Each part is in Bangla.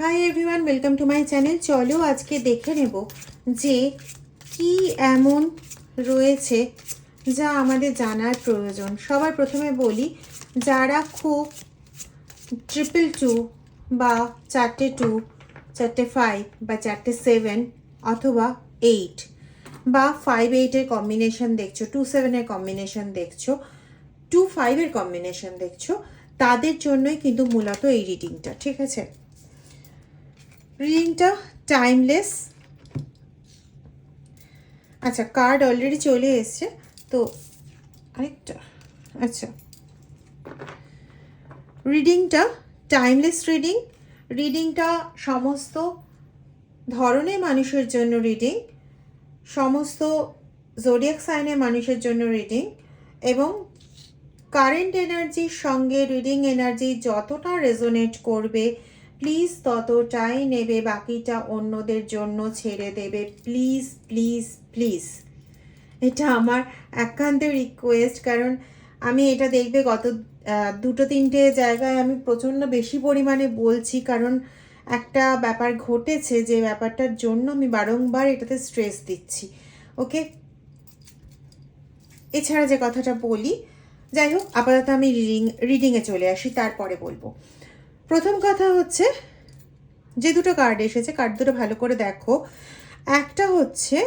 Hi everyone welcome to my channel চলো আজকে দেখে নেব যে কি এমন রয়েছে যা আমাদের জানার প্রয়োজন। সবার প্রথমে বলি, যারা খুব ট্রিপল টু বা চারটে টু চারটে ফাইভ বা চারটে সেভেন অথবা এইট বা ফাইভ এইটের কম্বিনেশন দেখছ টু সেভেনের কম্বিনেশন দেখছ টু ফাইভের কম্বিনেশন দেখছ, তাদের জন্যই কিন্তু মূলত এই রিডিংটা ঠিক আছে? রিডিংটা টাইমলেস আচ্ছা কার্ড অলরেডি চলে এসছে, তো আরেকটা আচ্ছা। রিডিংটা টাইমলেস রিডিং রিডিংটা সমস্ত ধরনের মানুষের জন্য রিডিং সমস্ত জোডিয়াক সাইনের মানুষের জন্য রিডিং এবং কারেন্ট এনার্জির সঙ্গে রিডিং এনার্জি যতটা রেজোনেট করবে প্লিজ ততটাই নেবে, বাকিটা অন্যদের জন্য ছেড়ে দেবে। Please please please. এটা আমার একান্ত রিকোয়েস্ট কারণ আমি এটা দেখবে গত দুটো তিনটে জায়গায় আমি প্রচণ্ড বেশি পরিমাণে বলছি, কারণ একটা ব্যাপার ঘটেছে যে ব্যাপারটার জন্য আমি বারংবার এটাতে স্ট্রেস দিচ্ছি ওকে এছাড়া যে কথাটা বলি, যাই হোক, আপাতত আমি রিডিং রিডিংয়ে চলে আসি, তারপরে বলব। প্রথম কথা হচ্ছে, যে দুটো কার্ড এসেছে কার্ড দুটো ভালো করে দেখো। একটা হচ্ছে,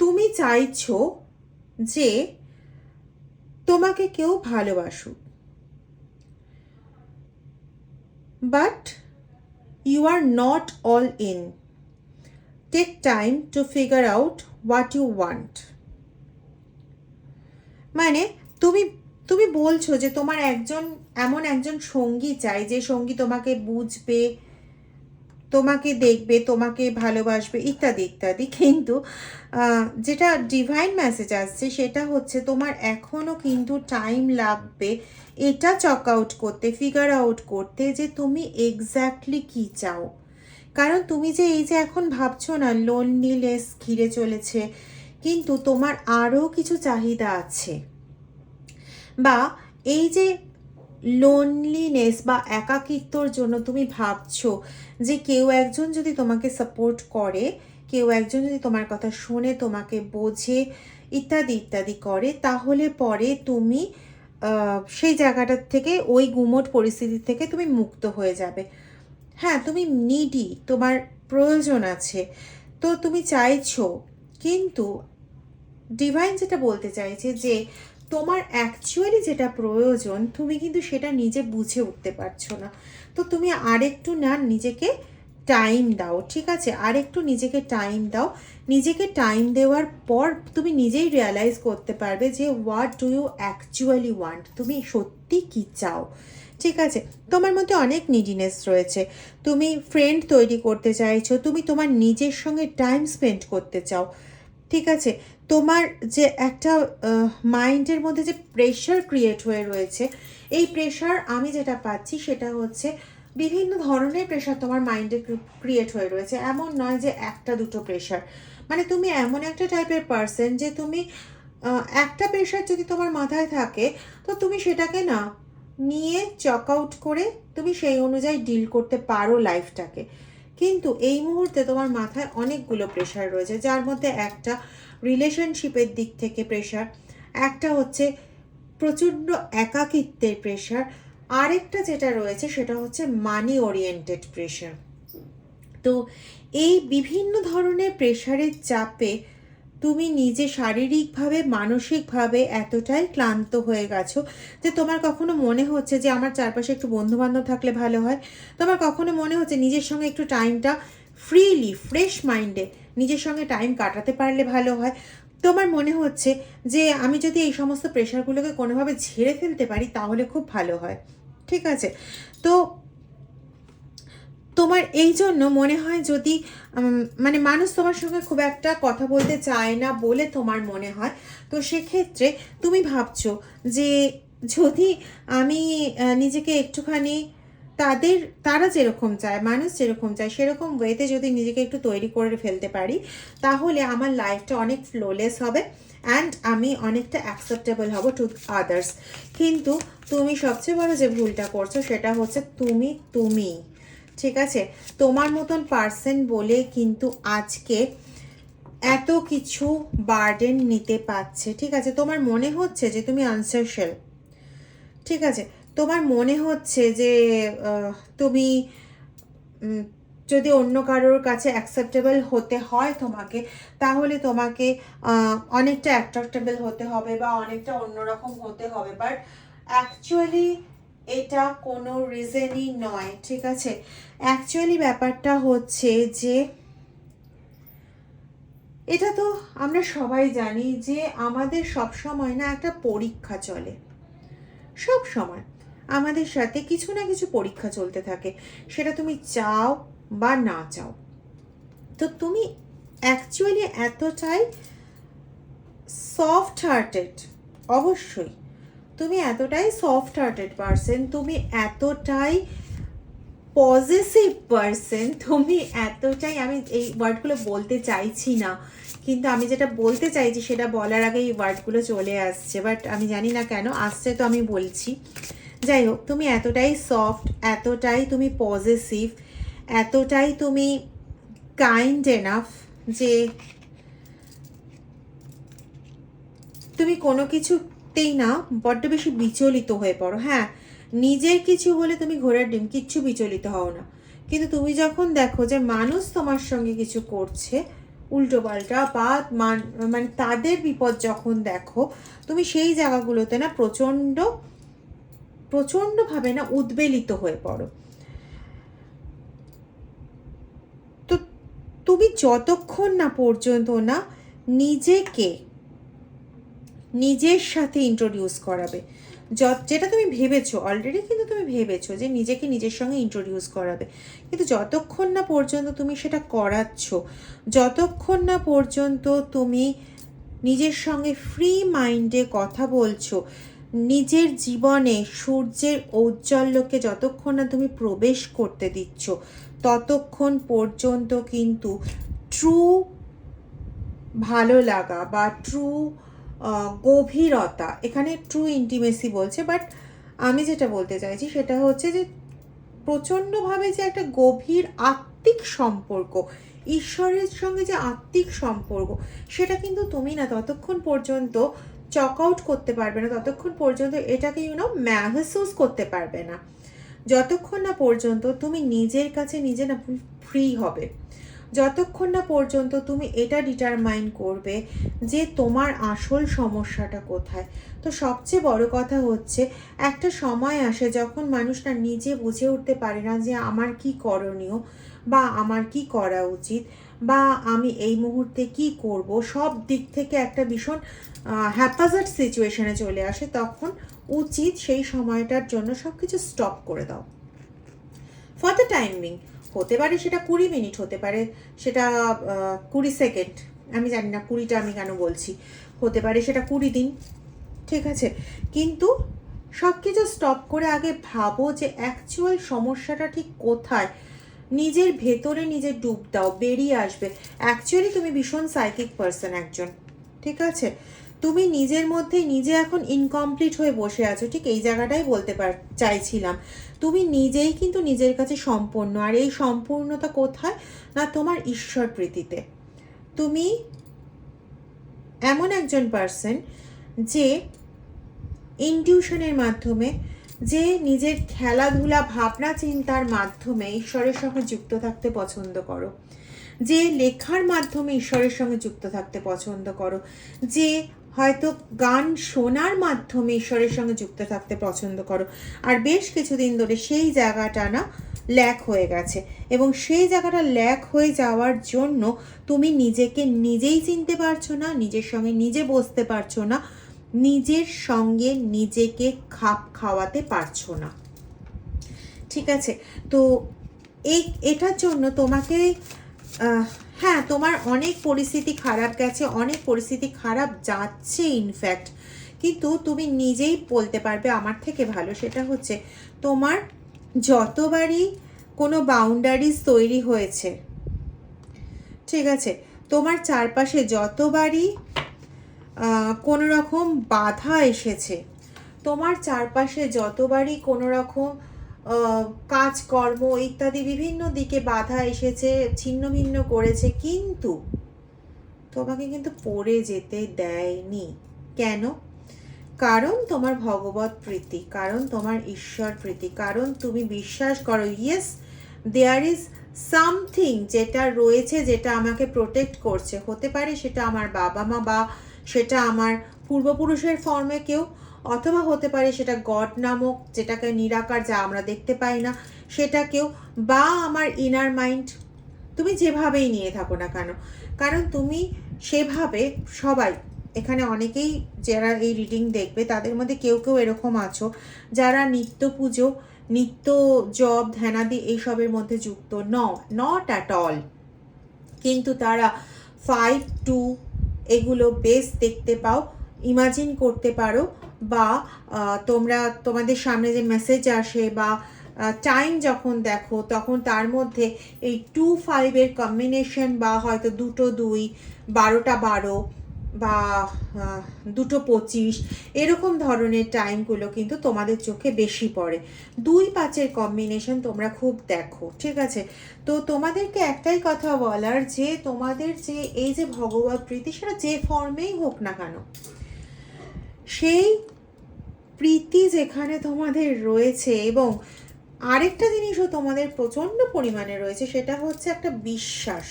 তুমি চাইছো যে তোমাকে কেউ ভালোবাসুক। But you are not all in take time to figure out what you want মানে তুমি তুমি বলছো যে তোমার একজন, এমন একজন সঙ্গী চাই যে সঙ্গী তোমাকে বুঝবে, তোমাকে দেখবে, তোমাকে ভালোবাসবে, ইত্যাদি ইত্যাদি। কিন্তু যেটা ডিভাইন মেসেজ আসছে সেটা হচ্ছে তোমার এখনও কিন্তু টাইম লাগবে এটা চক আউট করতে ফিগার আউট করতে যে তুমি এক্স্যাক্টলি কী চাও। কারণ তুমি যে এই যে এখন ভাবছ না লোনলিনেস ঘিরে চলেছে, কিন্তু তোমার আরও কিছু চাহিদা আছে। বা এই যে লোনলিনেস বা একাকিত্বর জন্য তুমি ভাবছ যে কেউ একজন যদি তোমাকে সাপোর্ট করে, কেউ একজন যদি তোমার কথা শোনে, তোমাকে বোঝে, ইত্যাদি ইত্যাদি করে, তাহলে পরে তুমি সেই জায়গাটার থেকে, ওই গুমোট পরিস্থিতি থেকে তুমি মুক্ত হয়ে যাবে। হ্যাঁ তুমি নিডি তোমার প্রয়োজন আছে। তো তুমি চাইছো, কিন্তু ডিভাইন যেটা বলতে চাইছে যে তোমার অ্যাকচুয়ালি যেটা প্রয়োজন, তুমি কিন্তু সেটা নিজে বুঝে উঠতে পারছ না। তো তুমি আরেকটু না নিজেকে টাইম দাও, ঠিক আছে? আরেকটু নিজেকে টাইম দাও। নিজেকে টাইম দেওয়ার পর তুমি নিজেই রিয়ালাইজ করতে পারবে যে what do you actually want তুমি সত্যি কী চাও? ঠিক আছে? তোমার মধ্যে অনেক নিডিনেস রয়েছে। তুমি ফ্রেন্ড তৈরি করতে চাইছো, তুমি তোমার নিজের সঙ্গে টাইম স্পেন্ড করতে চাও। ঠিক আছে, তোমার যে একটা মাইন্ডের মধ্যে যে প্রেশার ক্রিয়েট হয়ে রয়েছে, এই প্রেশার আমি যেটা পাচ্ছি সেটা হচ্ছে বিভিন্ন ধরনের প্রেশার তোমার মাইন্ডে ক্রিয়েট হয়ে রয়েছে। এমন নয় যে একটা দুটো প্রেশার মানে তুমি এমন একটা টাইপের পার্সন যে তুমি একটা প্রেশার যদি তোমার মাথায় থাকে, তো তুমি সেটাকে না নিয়ে চক আউট করে তুমি সেই অনুযায়ী ডিল করতে পারো লাইফটাকে কিন্তু এই মুহূর্তে তোমার মাথায় অনেকগুলো প্রেশার রয়েছে, যার মধ্যে একটা রিলেশনশিপের দিক থেকে প্রেশার একটা হচ্ছে প্রচণ্ড একাকিত্বের প্রেশার আরেকটা যেটা রয়েছে সেটা হচ্ছে মানি ওরিয়েন্টেড প্রেশার তো এই বিভিন্ন ধরনের প্রেশারের চাপে তুমি নিজে শারীরিকভাবে, মানসিকভাবে এতটাই ক্লান্ত হয়ে গেছো যে তোমার কখনো মনে হচ্ছে যে আমার চারপাশে একটু বন্ধু বান্ধব থাকলে ভালো হয়? তোমার কখনো মনে হচ্ছে নিজের সঙ্গে একটু টাইমটা ফ্রিলি ফ্রেশ মাইন্ডে নিজের সঙ্গে টাইম কাটাতে পারলে ভালো হয়? তোমার মনে হচ্ছে যে আমি যদি এই সমস্ত প্রেশারগুলোকে কোনোভাবে ঝেড়ে ফেলতে পারি তাহলে খুব ভালো হয়। ঠিক আছে? তো তোমার এই জন্য মনে হয় যদি মানে মানুষ তোমার সঙ্গে খুব একটা কথা বলতে চায় না বলে তোমার মনে হয়, তো সেক্ষেত্রে তুমি ভাবছ যে যদি আমি নিজেকে একটুখানি তাদের, তারা যেরকম চায়, মানুষ যেরকম চায়, সেরকম ওয়েতে যদি নিজেকে একটু তৈরি করে ফেলতে পারি, তাহলে আমার লাইফটা অনেক ফ্লোলেস হবে অ্যান্ড আমি অনেকটা অ্যাকসেপ্টেবল হব টু আদার্স কিন্তু তুমি সবচেয়ে বড় যে ভুলটা করছ সেটা হচ্ছে তুমি তুমি। ঠিক আছে? তোমার মতন পার্সন বলে কিন্তু আজকে এত কিছু বার্ডেন নিতে পারছে, ঠিক আছে? তোমার মনে হচ্ছে যে তুমি আনসোশ্যাল ঠিক আছে? তোমার মনে হচ্ছে যে তুমি যদি অন্য কারোর কাছে অ্যাকসেপ্টেবল হতে হয় তোমাকে, তাহলে তোমাকে অনেকটা অ্যাট্রাক্টেবল হতে হবে বা অনেকটা অন্যরকম হতে হবে। বাট অ্যাকচুয়ালি এটা কোনো রিজনই নয়, ঠিক আছে? অ্যাকচুয়ালি ব্যাপারটা হচ্ছে যে, এটা তো আমরা সবাই জানি যে আমাদের সব সময় না একটা পরীক্ষা চলে। সব সময় আমাদের সাথে কিছু না কিছু পরীক্ষা চলতে থাকে। সেটা তুমি চাও বা না চাও। তো তুমি অ্যাকচুয়ালি এতটাই সফট হার্টেড অবশ্যই। তুমি এতটাই সফট হার্টেড পারসন তুমি এতটাই পজিটিভ পারসন তুমি এতটাই আমি এই ওয়ার্ডগুলো বলতে চাইছি না। কিন্তু আমি যেটা বলতে চাইছি, সেটা বলার আগে এই ওয়ার্ডগুলো চলে আসছে। বাট আমি জানি না কেন, আসছে তো আমি বলছি। যাই হোক, তুমি এতটাই সফট এতটাই তুমি পজিটিভ এতটাই তুমি কাইন্ড এনাফ যে তুমি কোনো কিছুতেই না বড্ড বেশি বিচলিত হয়ে পড়ো। হ্যাঁ নিজের কিছু হলে তুমি ঘোড়ার ডিম কিচ্ছু বিচলিত হও না। কিন্তু তুমি যখন দেখো যে মানুষ তোমার সঙ্গে কিছু করছে, উল্টো পাল্টা বা মান- তাদের বিপদ যখন দেখো, তুমি সেই জায়গাগুলোতে না প্রচণ্ড, প্রচণ্ডভাবে না উদ্বেলিত হয়ে পড়ো। তো তুমি যতক্ষণ না পর্যন্ত না নিজেকে, নিজের সাথে ইন্ট্রোডিউস করাবে যেটা তুমি ভেবেছো অলরেডি কিন্তু তুমি ভেবেছো যে নিজেকে নিজের সঙ্গে ইন্ট্রোডিউস করাবে। কিন্তু যতক্ষণ না পর্যন্ত তুমি সেটা করাচ্ছ, যতক্ষণ না পর্যন্ত তুমি নিজের সঙ্গে ফ্রি মাইন্ডে কথা বলছো, নিজের জীবনে সূর্যের ঔজ্জ্বল্যকে যতক্ষণ না তুমি প্রবেশ করতে দিচ্ছ, ততক্ষণ পর্যন্ত কিন্তু ট্রু ভালো লাগা বা ট্রু গভীরতা। এখানে ট্রু ইন্টিমেসি বলছে বাট আমি যেটা বলতে চাইছি সেটা হচ্ছে যে প্রচণ্ডভাবে যে একটা গভীর আত্মিক সম্পর্ক, ঈশ্বরের সঙ্গে যে আত্মিক সম্পর্ক, সেটা কিন্তু তুমি না ততক্ষণ পর্যন্ত চক আউট করতে পারবে না, ততক্ষণ পর্যন্ত এটাকে ইউনো ম্যাহসুস করতে পারবে না। যতক্ষণ না পর্যন্ত তুমি নিজের কাছে নিজে না ফ্রি হবে। যতক্ষণ না পর্যন্ত তুমি এটা ডিটারমাইন করবে যে তোমার আসল সমস্যাটা কোথায়। তো সবচেয়ে বড় কথা হচ্ছে, একটা সময় আসে যখন মানুষ না নিজে বুঝে উঠতে পারে না যে আমার কি করণীয় বা আমার কি করা উচিত বা আমি এই মুহূর্তে কি করব। সব দিক থেকে একটা ভীষণ হ্যাপাজার্ড সিচুয়েশনে চলে আসে। তখন উচিত সেই সময়টার জন্য সব কিছু স্টপ করে দাও। ফর দ্য টাইমিং হতে পারে, সেটা কুড়ি মিনিট হতে পারে, সেটা কুড়ি সেকেন্ড, আমি জানি না কুড়িটা আমি কেন বলছি, হতে পারে সেটা কুড়ি দিন, ঠিক আছে? কিন্তু সব কিছু স্টপ করে আগে ভাবো যে অ্যাকচুয়াল সমস্যাটা ঠিক কোথায়? নিজের ভেতরে নিজে ডুব দাও, বেরিয়ে আসবে। অ্যাকচুয়ালি তুমি ভীষণ সাইকিক পার্সন একজন, ঠিক আছে? তুমি নিজের মধ্যে নিজে এখন ইনকমপ্লিট হয়ে বসে আছো, ঠিক এই জায়গাটাই বলতে পার, চাইছিলাম। তুমি নিজেই কিন্তু নিজের কাছে সম্পূর্ণ, আর এই সম্পূর্ণতা কোথায়? না তোমার ঈশ্বর প্রীতিতে। তুমি এমন একজন পার্সন যে ইনটিউশনের মাধ্যমে, যে নিজের খেলাধুলা, ভাবনা, চিন্তার মাধ্যমে ঈশ্বরের সঙ্গে যুক্ত থাকতে পছন্দ করো। যে লেখার মাধ্যমে ঈশ্বরের সঙ্গে যুক্ত থাকতে পছন্দ করো। যে হয়তো গান শোনার মাধ্যমে ঈশ্বরের সঙ্গে যুক্ত থাকতে পছন্দ করো। আর বেশ কিছুদিন ধরে সেই জায়গাটা না ল্যাক হয়ে গেছে। এবং সেই জায়গাটা ল্যাক হয়ে যাওয়ার জন্য তুমি নিজেকে নিজেই চিনতে পারছ না, নিজের সঙ্গে নিজে বসতে পারছ না, নিজের সঙ্গে নিজেকে খাপ খাওয়াতে পারছ না। ঠিক আছে? তো এই, এটার জন্য তোমাকে হ্যাঁ তোমার অনেক পরিস্থিতি খারাপ গেছে, অনেক পরিস্থিতি খারাপ যাচ্ছে ইনফ্যাক্ট কিন্তু তুমি নিজেই বলতে পারবে আমার থেকে ভালো, সেটা হচ্ছে তোমার যতবারই কোনো বাউন্ডারিজ তৈরি হয়েছে, ঠিক আছে? তোমার চারপাশে যতবারই কোনো রকম বাধা এসেছে, তোমার চারপাশে যতবারই কোনো রকম কাজকর্ম ইত্যাদি বিভিন্ন দিকে বাধা এসেছে, ছিন্ন ভিন্ন করেছে, কিন্তু তোমাকে কিন্তু পড়ে যেতে দেয়নি। কেন? কারণ তোমার ভগবত প্রীতি, কারণ তোমার ঈশ্বর প্রীতি, কারণ তুমি বিশ্বাস করো ইয়েস দেয়ার ইজ সামথিং যেটা রয়েছে, যেটা আমাকে প্রোটেক্ট করছে। হতে পারে সেটা আমার বাবা মা বা সেটা আমার পূর্বপুরুষের ফর্মে কেউ অথবা হতে পারে সেটা গড নামক, যেটাকে নিরাকার যা আমরা দেখতে পাই না সেটা কেউ বা আমার ইনার মাইন্ড তুমি যেভাবেই নিয়ে থাকো না কেন? কারণ তুমি সেভাবে সবাই, এখানে অনেকেই যারা এই রিডিং দেখবে, তাদের মধ্যে কেউ কেউ এরকম আছো, যারা নিত্য পুজো, নিত্য জব ধ্যানাদি এইসবের মধ্যে যুক্ত ন নট অ্যাট অল কিন্তু তারা ফাইভ টু এগুলো বেশ দেখতে পাও ইমাজিন করতে পারো বা তোমরা, তোমাদের সামনে যে মেসেজ আসে বা টাইম যখন দেখো, তখন তার মধ্যে এই টু ফাইভের কম্বিনেশন বা, হয়তো দুটো দুই, বারোটা বারো বা দুটো পঁচিশ, এরকম ধরনের টাইমগুলো কিন্তু তোমাদের চোখে বেশি পড়ে। দুই পাঁচের কম্বিনেশন তোমরা খুব দেখো, ঠিক আছে? তো তোমাদেরকে একটাই কথা বলার যে, তোমাদের যে, এই যে ভগবত প্রীতি, সেটা যে ফর্মেই হোক না কেন, সেই প্রীতি যেখানে তোমাদের রয়েছে এবং আরেকটা জিনিসও তোমাদের প্রচণ্ড পরিমাণে রয়েছে, সেটা হচ্ছে একটা বিশ্বাস।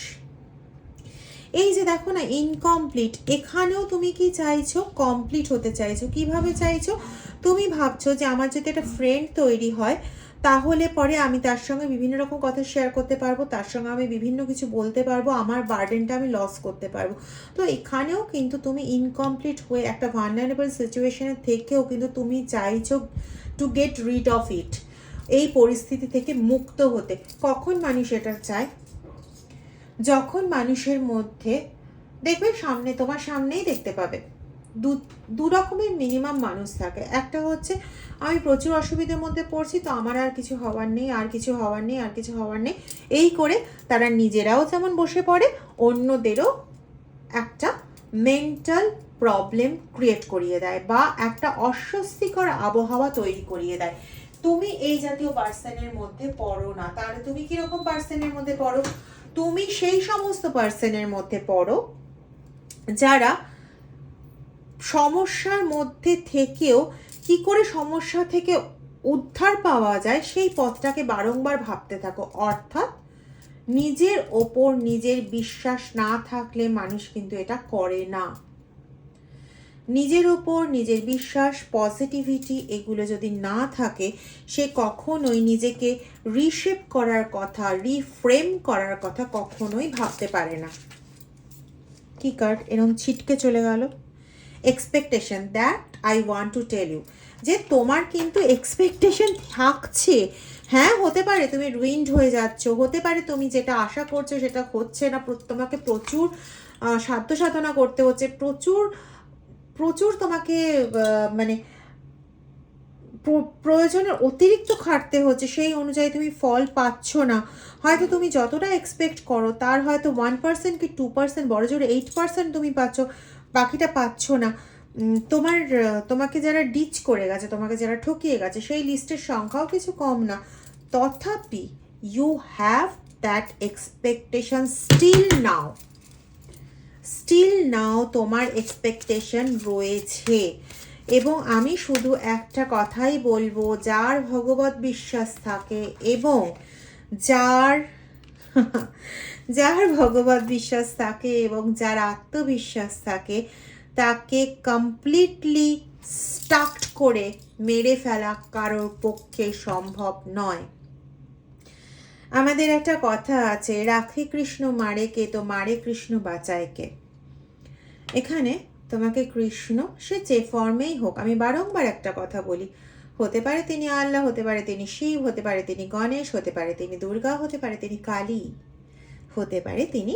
এই যে দেখো না ইনকমপ্লিট এখানেও তুমি কি চাইছো? কমপ্লিট হতে চাইছো। কীভাবে চাইছো? তুমি ভাবছ যে আমার যদি একটা ফ্রেন্ড তৈরি হয় তাহলে পরে আমি তার সঙ্গে বিভিন্ন রকম কথা শেয়ার করতে পারব, তার সঙ্গে আমি বিভিন্ন কিছু বলতে পারব, আমার বার্ডেনটা আমি লস করতে পারব। তো এখানেও কিন্তু তুমি ইনকমপ্লিট হয়ে একটা ভার্নারেবল সিচুয়েশনের থেকেও কিন্তু তুমি চাইছো to get rid of it এই পরিস্থিতি থেকে মুক্ত হতে। কখন মানুষ এটা চায়? যখন মানুষের মধ্যে, দেখবে সামনে, তোমার সামনেই দেখতে পাবে। দু রকমের মিনিমাম মানুষ থাকে। একটা হচ্ছে, আমি প্রচুর অসুবিধার মধ্যে পড়ছি, তো আমার আর কিছু হওয়ার নেই, আর কিছু হওয়ার নেই, আর কিছু হওয়ার নেই। এই করে তারা নিজেরাও যেমন বসে পড়ে, অন্যদেরও একটা মেন্টাল প্রবলেম ক্রিয়েট করিয়ে দেয় বা একটা অস্বস্তিকর আবহাওয়া তৈরি করিয়ে দেয়। তুমি এই জাতীয় পার্সনের মধ্যে পড়ো না। তাহলে তুমি কীরকম পার্সনের মধ্যে পড়ো? তুমি সেই সমস্ত পার্সনের মধ্যে পড়ো যারা সমস্যার মধ্যে থেকেও কি করে সমস্যা থেকে উদ্ধার পাওয়া যায় সেই পথটাকে বারংবার ভাবতে থাকো। অর্থাৎ নিজের ওপর নিজের বিশ্বাস না থাকলে মানুষ কিন্তু এটা করে না। নিজের ওপর নিজের বিশ্বাস পজিটিভিটি এগুলো যদি না থাকে, সে কখনোই নিজেকে রিশেপ করার কথা রিফ্রেম করার কথা কখনোই ভাবতে পারে না। কি কার্ড এরকম ছিটকে চলে গেল। Expectation that I want to tell you যে তোমার কিন্তু এক্সপেকটেশন থাকছে। হ্যাঁ হতে পারে তুমি রুইন্ড হয়ে যাচ্ছ, হতে পারে তুমি যেটা আশা করছ সেটা হচ্ছে না তোমাকে প্রচুর সাধ্য সাধনা করতে হচ্ছে, প্রচুর প্রচুর তোমাকে মানে প্র- প্রয়োজনের অতিরিক্ত খাটতে হচ্ছে, সেই অনুযায়ী তুমি ফল পাচ্ছ না। হয়তো তুমি যতটা এক্সপেক্ট করো, তার হয়তো ওয়ান পার্সেন্ট কি টু পার্সেন্ট বড় জোরে এইট পার্সেন্ট তুমি পাচ্ছ। বাকিটা পাচ্ছ না। তোমার তোমাকে যারা ডিচ করে গেছে, তোমাকে যারা ঠকিয়ে গেছে, সেই লিস্টের সংখ্যাও কিছু কম না। তথাপি you have that expectation still now still now তোমার এক্সপেকটেশন রয়েছে। এবং আমি শুধু একটা কথাই বলব, যার ভগবত বিশ্বাস থাকে এবং যার যার ভগবত বিশ্বাস থাকে এবং যার আত্মবিশ্বাস থাকে, তাকে কমপ্লিটলি স্টাকড করে মেরে ফেলা কারোর পক্ষে সম্ভব নয়। আমাদের একটা কথা আছে, রাখে কৃষ্ণ, মারে কে? তো মারে কৃষ্ণ, বাঁচায় কে? এখানে তোমাকে কৃষ্ণ, সে যে ফর্মেই হোক, আমি বারংবার একটা কথা বলি হতে পারে তিনি আল্লাহ, হতে পারে তিনি শিব, হতে পারে তিনি গণেশ, হতে পারে তিনি দুর্গা, হতে পারে তিনি কালী, হতে পারে তিনি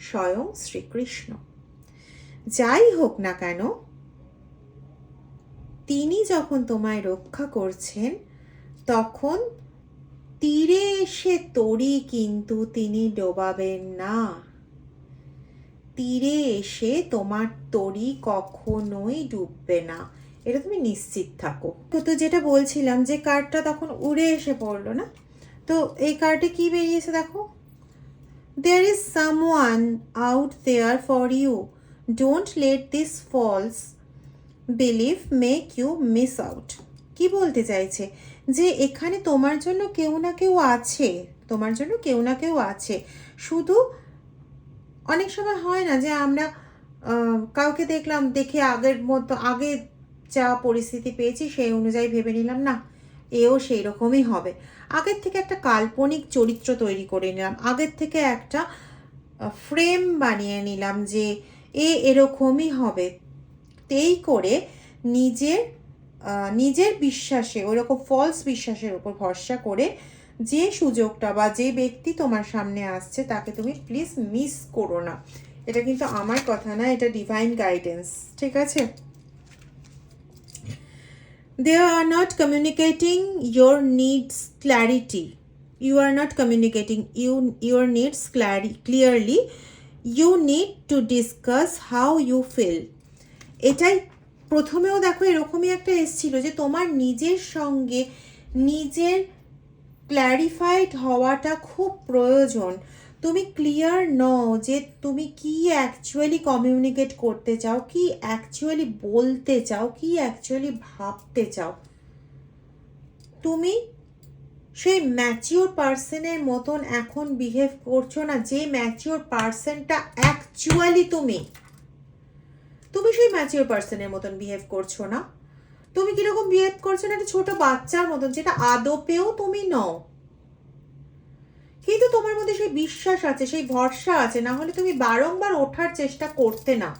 স্বয়ং শ্রীকৃষ্ণ। যাই হোক না কেন, তিনি যখন তোমায় রক্ষা করছেন, তখন তীরে এসে তরি কিন্তু তিনি ডোবাবেন না। তীরে এসে তোমার তরি কখনোই ডুববে না। এটা তুমি নিশ্চিত থাকো। তো যেটা বলছিলাম যে কার্ডটা তখন উড়ে এসে পড়ল না? তো এই কার্ডে কি বেরিয়েছে দেখো? There is someone out there for you don't let this false believe make you miss out কি বলতে চাইছে? যে এখানে তোমার জন্য কেউ না কেউ আছে। তোমার জন্য কেউ না কেউ আছে। শুধু অনেক সময় হয় না যে আমরা কাউকে দেখলাম, দেখে আগের মতো, আগে যা পরিস্থিতি পেয়েছি সেই অনুযায়ী ভেবে নিলাম, না, এও সেই রকমই হবে। আগের থেকে একটা কাল্পনিক চরিত্র তৈরি করে নিলাম। আগের থেকে একটা ফ্রেম বানিয়ে নিলাম যে এ এরকমই হবে। তেই করে নিজের নিজের বিশ্বাসে ওরকম ফলস বিশ্বাসের উপর ভরসা করে যে সুযোগটা বা যে ব্যক্তি তোমার সামনে আসছে তাকে তুমি প্লিজ মিস করো না। এটা কিন্তু আমার কথা না, এটা ডিভাইন গাইডেন্স ঠিক আছে? They are not communicating your needs clarity you are not communicating you your needs clari- clearly you need to discuss how you feel এটাই প্রথমেও দেখো এরকমই একটা এসছিল যে তোমার নিজের সঙ্গে নিজের ক্ল্যারিফাইড হওয়াটা খুব প্রয়োজন তুমি ক্লিয়ার নও যে তুমি কি অ্যাকচুয়ালি কমিউনিকেট করতে চাও, কি অ্যাকচুয়ালি বলতে চাও, কি অ্যাকচুয়ালি ভাবতে চাও। তুমি সেই ম্যাচিওর পার্সনের মতন এখন বিহেভ করছ না, যে ম্যাচিওর পার্সনটা অ্যাকচুয়ালি তুমি। তুমি সেই ম্যাচিওর পার্সনের মতন বিহেভ করছ না। তুমি কীরকম বিহেভ করছ না? একটা ছোট বাচ্চার মতন, যেটা আদপেও তুমি নও। কিন্তু তোমার মধ্যে সেই বিশ্বাস আছে, সেই ভরসা আছে, না হলে তুমি বারংবার ওঠার চেষ্টা করতে না।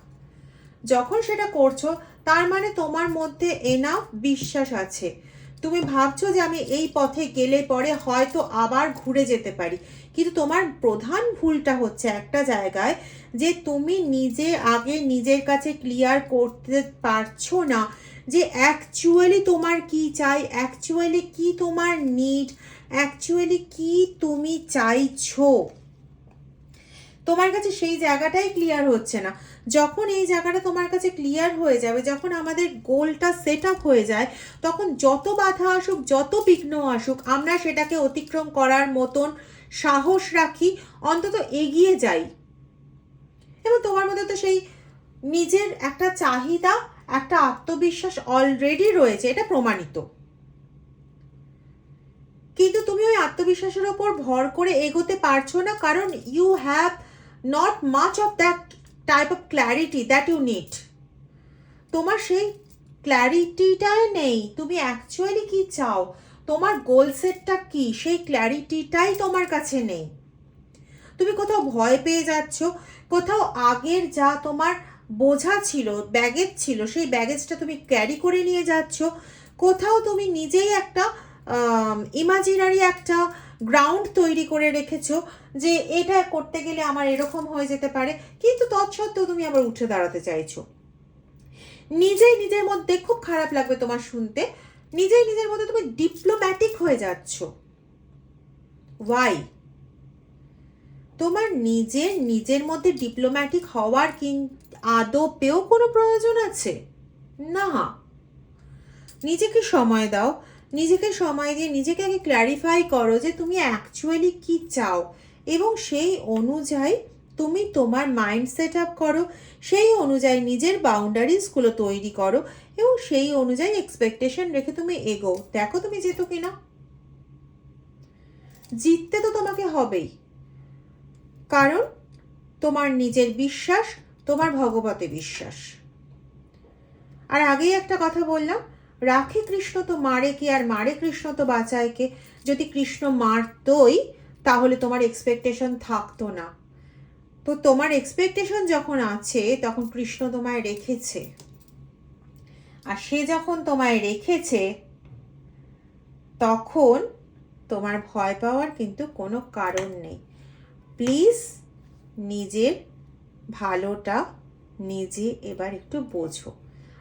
যখন সেটা করছ, তার মানে তোমার মধ্যে এনাফ বিশ্বাস আছে। তুমি ভাবছ যে আমি এই পথে গেলে পরে হয়তো আবার ঘুরে যেতে পারি। কিন্তু তোমার প্রধান ভুলটা হচ্ছে একটা জায়গায় যে তুমি নিজে আগে নিজের কাছে ক্লিয়ার করতে পারছ না যে অ্যাকচুয়ালি তোমার কি চাই অ্যাকচুয়ালি কি তোমার নিড অ্যাকচুয়ালি কি তুমি চাইছো। তোমার কাছে সেই জায়গাটাই ক্লিয়ার হচ্ছে না। যখন এই জায়গাটা তোমার কাছে ক্লিয়ার হয়ে যাবে, যখন আমাদের গোলটা সেট আপ হয়ে যায়, তখন যত বাধা আসুক, যত বিঘ্ন আসুক, আমরা সেটাকে অতিক্রম করার মতন সাহস রাখি, অন্তত এগিয়ে যাই। এবং তোমার মধ্যে তো সেই নিজের একটা চাহিদা একটা আত্মবিশ্বাস অলরেডি রয়েছে, এটা প্রমাণিত। কিন্তু তুমি ওই আত্মবিশ্বাসের ওপর ভর করে এগোতে পারছ না, কারণ you have not much of that type of clarity that you need তোমার সেই ক্ল্যারিটিটাই নেই, তুমি অ্যাকচুয়ালি কি চাও? তোমার গোল সেটটা কি? সেই ক্ল্যারিটিটাই তোমার কাছে নেই। তুমি কোথাও ভয় পেয়ে যাচ্ছ, কোথাও আগের যা তোমার বোঝা ছিল ব্যাগেজ ছিল, সেই ব্যাগেজটা তুমি ক্যারি করে নিয়ে যাচ্ছ। কোথাও তুমি নিজেই একটা ইমাজিনারি একটা গ্রাউন্ড তৈরি করে রেখেছো যে এটা করতে গেলে আমার এরকম হয়ে যেতে পারে, কিন্তু তৎসত্ত্বেও তুমি আবার উঠে দাঁড়াতে চাইছো। নিজেই নিজের মধ্যে খুব খারাপ লাগবে তোমার শুনতে। নিজেই নিজের মধ্যে তুমি ডিপ্লোম্যাটিক হয়ে যাচ্ছ। ওয়াই তোমার নিজের নিজের মধ্যে ডিপ্লোম্যাটিক হওয়ার কি আদপেও কোনো প্রয়োজন আছে? না। নিজেকে সময় দাও। নিজেকে সময় দিয়ে নিজেকে আগে ক্ল্যারিফাই করো যে তুমি অ্যাকচুয়ালি কি চাও এবং সেই অনুযায়ী তুমি তোমার মাইন্ড সেট আপ করো, সেই অনুযায়ী নিজের বাউন্ডারিজগুলো তৈরি করো এবং সেই অনুযায়ী এক্সপেকটেশন রেখে তুমি এগো দেখো তুমি যেত কিনা। জিততে তো তোমাকে হবেই। কারণ তোমার নিজের বিশ্বাস তোমার ভগবতে বিশ্বাস। আর আগেই একটা কথা বললাম, রাখে কৃষ্ণ তো মারে কে আর মারে কৃষ্ণ তো বাঁচায় কে যদি কৃষ্ণ মারতই, তাহলে তোমার এক্সপেকটেশন থাকতো না। তো তোমার এক্সপেকটেশন যখন আছে, তখন কৃষ্ণ তোমায় রেখেছে। আর সে যখন তোমায় রেখেছে, তখন তোমার ভয় পাওয়ার কিন্তু কোনো কারণ নেই। প্লিজ নিজের ভালোটা নিজে এবার একটু বোঝো।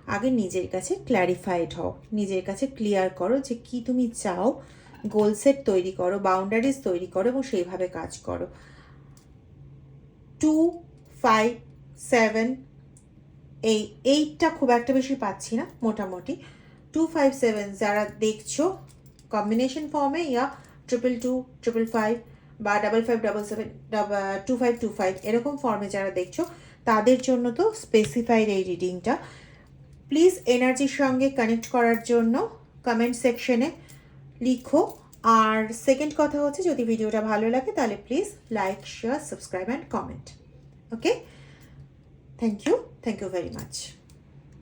আগে নিজের কাছে ক্ল্যারিফাইড হও। নিজের কাছে ক্লিয়ার করো যে কি তুমি চাও গোল সেট তৈরি করো বাউন্ডারিজ তৈরি করো এবং সেইভাবে কাজ করো। টু ফাইভ সেভেন এই এইটটা খুব একটা বেশি পাচ্ছি না, মোটামুটি। টু ফাইভ সেভেন যারা দেখছ কম্বিনেশন ফর্মে yeah triple two triple five বা double five double seven two five two five এরকম ফর্মে যারা দেখছ, তাদের জন্য তো স্পেসিফাইড এই রিডিংটা প্লিজ এনার্জির সঙ্গে কানেক্ট করার জন্য কমেন্ট সেকশনে লিখো। আর সেকেন্ড কথা হচ্ছে, যদি ভিডিওটা ভালো লাগে, তাহলে please like share subscribe and comment okay thank you thank you very much